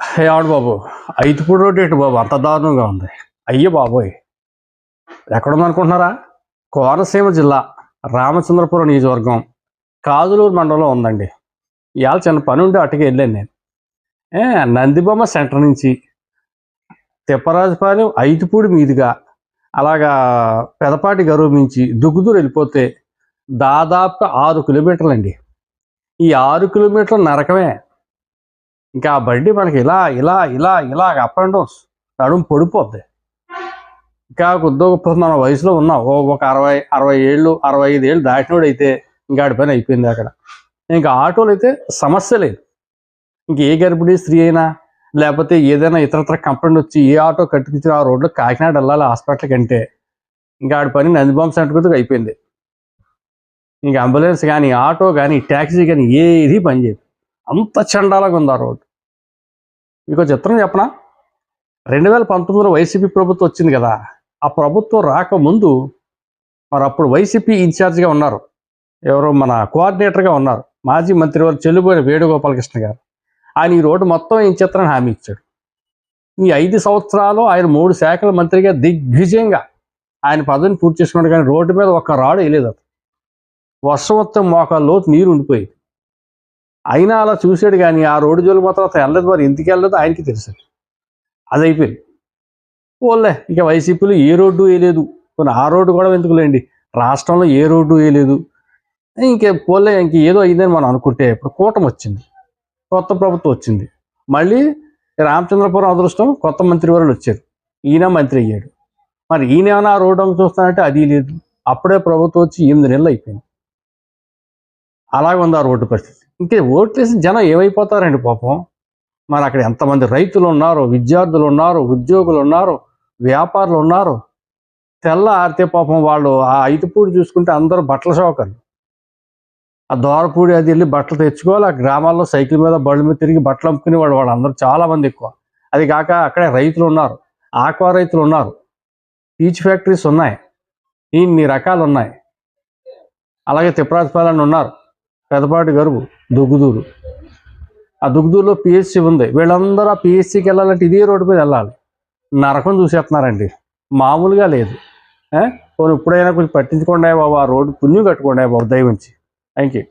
ఏవాడు బాబు ఐదుపూడి road ఏంటి బాబు? అంత దారుణంగా ఉంది. అయ్యో బాబోయ్. ఎక్కడుందనుకుంటున్నారా? కోనసీమ జిల్లా రామచంద్రపురం నియోజకవర్గం కాజులూరు మండలంలో ఉందండి. ఇవాళ చిన్న పని ఉండి అటుకి వెళ్ళాను నేను. ఏ, నందిబొమ్మ సెంటర్ నుంచి తిప్పరాజుపాలెం ఐదుపూడి మీదుగా అలాగా పెదపాటి గరువు నుంచి దుగ్గుదూరు వెళ్ళిపోతే దాదాపు ఆరు కిలోమీటర్లు అండి ఈ ఆరు కిలోమీటర్లు నరకమే ఇంకా ఆ బండి మనకి ఇలా ఇలా ఇలా ఇలా అప్ అండ్ డౌన్స్ నడుము పడిపోద్ది. ఇంకా ఉద్యోగ మన వయసులో ఉన్నాం ఓ ఒక అరవై అరవై ఏళ్ళు అరవై ఐదు ఏళ్ళు దాటినోడు అయితే ఇంకా ఆడి పని అయిపోయింది అక్కడ. ఇంకా ఆటోలు అయితే సమస్య లేదు. ఇంక ఏ గర్భిణీ స్త్రీ అయినా లేకపోతే ఏదైనా ఇతరత్ర కంపెనీ వచ్చి ఏ ఆటో కట్టుకొచ్చి ఆ రోడ్లో కాకినాడ వెళ్ళాలి హాస్పిటల్కి అంటే ఇంకా ఆడి పని నందిబాంబు సెంటర్ అయిపోయింది. ఇంకా అంబులెన్స్ కానీ ఆటో కానీ ట్యాక్సీ కానీ ఏది పనిచేయదు అంత చండాలంగా ఉంది ఆ రోడ్డు. మీకు చిత్రం చెప్పనా? రెండు వేల పంతొమ్మిదిలో వైసీపీ ప్రభుత్వం వచ్చింది కదా ఆ ప్రభుత్వం రాకముందు మరి అప్పుడు వైసీపీ ఇన్ఛార్జ్గా ఉన్నారు. ఎవరో మన కోఆర్డినేటర్గా ఉన్నారు. మాజీ మంత్రి వారు చెల్లిపోయిన వేణుగోపాలకృష్ణ గారు. ఆయన ఈ రోడ్డు మొత్తం ఏం చిత్రాన్ని హామీ ఇచ్చాడు. ఈ ఐదు సంవత్సరాలు ఆయన మూడు శాఖల మంత్రిగా దిగ్విజయంగా ఆయన పదవిని పూర్తి చేసుకున్నాడు కానీ రోడ్డు మీద ఒక్క రాడు వేయలేదు అతను. వర్షం మొత్తం మోకాలు లోతు నీరు ఉండిపోయింది. అయినా అలా చూశాడు కానీ ఆ రోడ్డు జోలు మాత్రం అతను వెళ్ళదు మరి. ఎందుకు వెళ్ళదు ఆయనకి తెలుసు. అది అయిపోయింది. ఓలే ఇక వైసీపీలో ఏ రోడ్డు వేయలేదు కొన్ని ఆ రోడ్డు కూడా ఎందుకులేండి? రాష్ట్రంలో ఏ రోడ్డు వేయలేదు ఇంకే పోలే ఇంక ఏదో అయిందని మనం అనుకుంటే ఇప్పుడు కూటమి వచ్చింది. కొత్త ప్రభుత్వం వచ్చింది. మళ్ళీ రామచంద్రపురం అదృష్టం కొత్త మంత్రివర్యులు వచ్చారు. ఈయన మంత్రి అయ్యాడు. మరి ఈయన ఏమైనా ఆ రోడ్డు చూస్తానంటే అది లేదు. అప్పుడే ప్రభుత్వం వచ్చి ఎనిమిది నెలలు అయిపోయింది. అలాగే ఉంది ఆ రోడ్డు పరిస్థితి. ఇంకే ఓట్లేసి జనం ఏమైపోతారండి పాపం? మరి అక్కడ ఎంతమంది రైతులు ఉన్నారు విద్యార్థులు ఉన్నారు ఉద్యోగులు ఉన్నారు వ్యాపారులు ఉన్నారు? తెల్ల ఆరితే పాపం వాళ్ళు ఆ ఐదుపూడి చూసుకుంటే అందరూ బట్టల షాకర్లు ఆ దోరపూడి అది వెళ్ళి బట్టలు తెచ్చుకోవాలి ఆ గ్రామాల్లో సైకిల్ మీద బళ్ళు మీద తిరిగి బట్టలు అమ్ముకునే వాళ్ళు వాళ్ళందరూ చాలా మంది ఎక్కువ. అది కాక అక్కడే రైతులు ఉన్నారు ఆక్వా రైతులు ఉన్నారు పీచ్ ఫ్యాక్టరీస్ ఉన్నాయి ఇన్ని రకాలు ఉన్నాయి. అలాగే తిప్పరాజపాలెం ఉన్నారు. పెదపాటి గరువు దుగ్గుదూరు. ఆ దుగ్గుదూరులో పిహెచ్సి ఉంది. వీళ్ళందరూ ఆ పిహెచ్సికి వెళ్ళాలంటే ఇదే రోడ్డు మీద వెళ్ళాలి. నరకం చూసేస్తున్నారండి. మామూలుగా లేదు. ఏ? పోనీ ఇప్పుడైనా కొంచెం పట్టించుకోండి బాబు ఆ రోడ్డు పుణ్యం కట్టుకోండి బాబు దయవుంచి. Thank you